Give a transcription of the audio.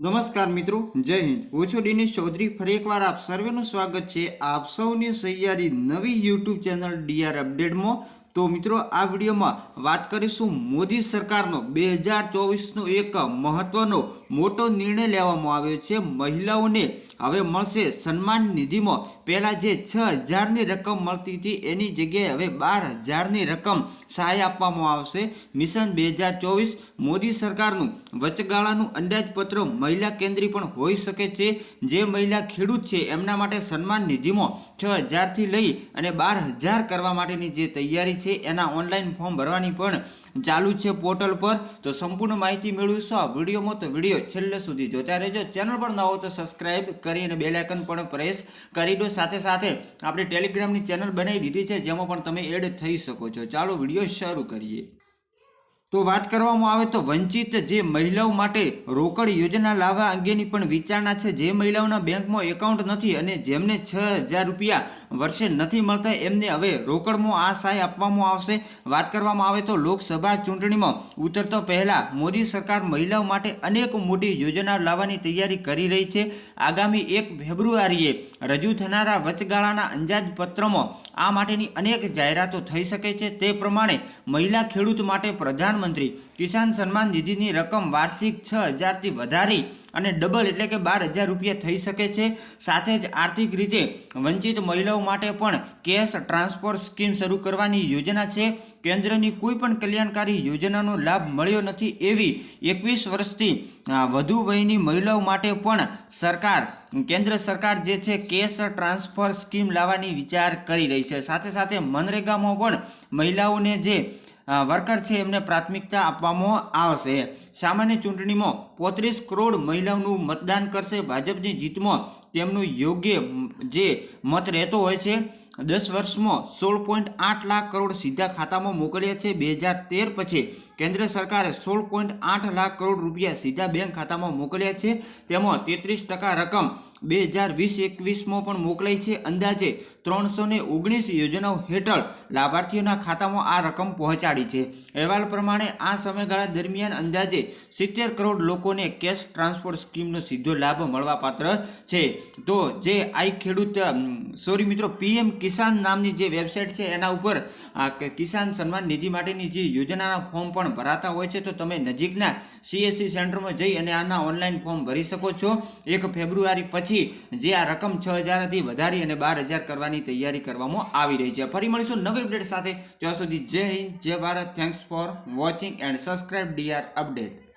નમસ્કાર મિત્રો, જય હિન્દ. હું છું દિનેશ ચૌધરી. ફરી એકવાર આપ સર્વેનું સ્વાગત છે. આપ સૌની સહિયારી નવી યુટ્યુબ ચેનલ ડીઆર અપડેટમાં તો મિત્રો, આ વિડીયોમાં વાત કરીશું મોદી સરકારનો બે હજાર ચોવીસનો એક મહત્વનો મોટો નિર્ણય લેવામાં આવ્યો છે. મહિલાઓને હવે મળશે સન્માન નિધિમાં. પહેલાં જે છ હજારની રકમ મળતી હતી, એની જગ્યાએ હવે બાર હજારની રકમ સહાય આપવામાં આવશે. મિશન બે હજાર ચોવીસ મોદી સરકારનું વચગાળાનું અંદાજપત્ર મહિલા કેન્દ્રી પણ હોઈ શકે છે. જે મહિલા ખેડૂત છે, એમના માટે સન્માન નિધિમાં છ હજારથી લઈ અને બાર હજાર કરવા માટેની જે તૈયારી છે, એના ઓનલાઈન ફોર્મ ભરવાની પણ ચાલુ છે પોર્ટલ પર. તો સંપૂર્ણ માહિતી મેળવીશું આ વિડીયોમાં. તો વીડિયો છેલ્લે સુધી જોતા રહેજો. ચેનલ પર ન હો તો સબસ્ક્રાઈબ કરી અને બેલાઇકન પણ પ્રેસ કરી દો. સાથે સાથે આપણે ટેલિગ્રામની ચેનલ બનાવી દીધી છે, જેમાં પણ તમે એડ થઈ શકો છો. ચાલો વીડિયો શરૂ કરીએ. તો વાત કરવામાં આવે તો વંચિત જે મહિલાઓ માટે રોકડ યોજના લાવવા અંગેની પણ વિચારણા છે. જે મહિલાઓના બેંકમાં એકાઉન્ટ નથી અને જેમને છ હજાર રૂપિયા વર્ષે નથી મળતા, એમને હવે રોકડમાં આ સહાય આપવામાં આવશે. વાત કરવામાં આવે તો લોકસભા ચૂંટણીમાં ઉતરતો પહેલાં મોદી સરકાર મહિલાઓ માટે અનેક મોટી યોજના લાવવાની તૈયારી કરી રહી છે. આગામી એક ફેબ્રુઆરીએ રજૂ થનારા વચગાળાના અંદાજપત્રમાં આ માટેની અનેક જાહેરાતો થઈ શકે છે. તે પ્રમાણે મહિલા ખેડૂત માટે પ્રધાનમંત્રી કિસાન સન્માન નિધિની રકમ વાર્ષિક છ હજારથી વધારી અને ડબલ એટલે કે બાર હજાર રૂપિયા થઈ શકે છે. સાથે જ આર્થિક રીતે વંચિત મહિલાઓ માટે પણ કેશ ટ્રાન્સફર સ્કીમ શરૂ કરવાની યોજના છે. કેન્દ્રની કોઈ પણ કલ્યાણકારી યોજનાનો લાભ મળ્યો નથી એવી એકવીસ વર્ષથી વધુ વયની મહિલાઓ માટે પણ સરકાર, કેન્દ્ર સરકાર જે છે કેશ ટ્રાન્સફર સ્કીમ લાવવાની વિચાર કરી રહી છે. સાથે સાથે મનરેગામાં પણ મહિલાઓને જે વર્કર છે, એમને પ્રાથમિકતા આપવામાં આવશે. સામાન્ય ચૂંટણીમાં પોત્રીસ કરોડ મહિલાઓનું મતદાન કરશે. ભાજપની જીતમાં તેમનું યોગ્ય જે મત રહેતો હોય છે, દસ વર્ષમાં સોળ પોઈન્ટ આઠ લાખ કરોડ સીધા ખાતામાં મોકલ્યા છે. બે હજાર તેર પછી કેન્દ્ર સરકારે સોળ પોઈન્ટ આઠ લાખ કરોડ રૂપિયા સીધા બેંક ખાતામાં મોકલ્યા છે. તેમાં તેત્રીસ ટકા રકમ બે હજાર વીસ એકવીસમાં પણ મોકલાઈ છે. અંદાજે ત્રણસો ને ઓગણીસ યોજનાઓ હેઠળ લાભાર્થીઓના ખાતામાં આ રકમ પહોંચાડી છે. અહેવાલ પ્રમાણે આ સમયગાળા દરમિયાન અંદાજે સિત્તેર કરોડ લોકોને કેશ ટ્રાન્સફર સ્કીમનો સીધો લાભ મળવાપાત્ર છે. તો જે આઈ ખેડૂત સોરી મિત્રો, પીએમ કિસાન નામની જે વેબસાઇટ છે એના ઉપર કિસાન સન્માન નિધિ માટેની જે યોજનાના ફોર્મ પણ ભરાતા હોય છે, તો તમે નજીકના સીએસસી સેન્ટરમાં જઈ અને આના ઓનલાઈન ફોર્મ ભરી શકો છો. એક ફેબ્રુઆરી પછી જે આ રકમ છ હજારથી વધારી અને બાર હજાર કરવાની તૈયારી કરવામાં આવી રહી છે. ફરી મળીશું નવી અપડેટ સાથે. ત્યાં સુધી જય હિન્દ, જય Bharat. Thanks for watching and subscribe DR update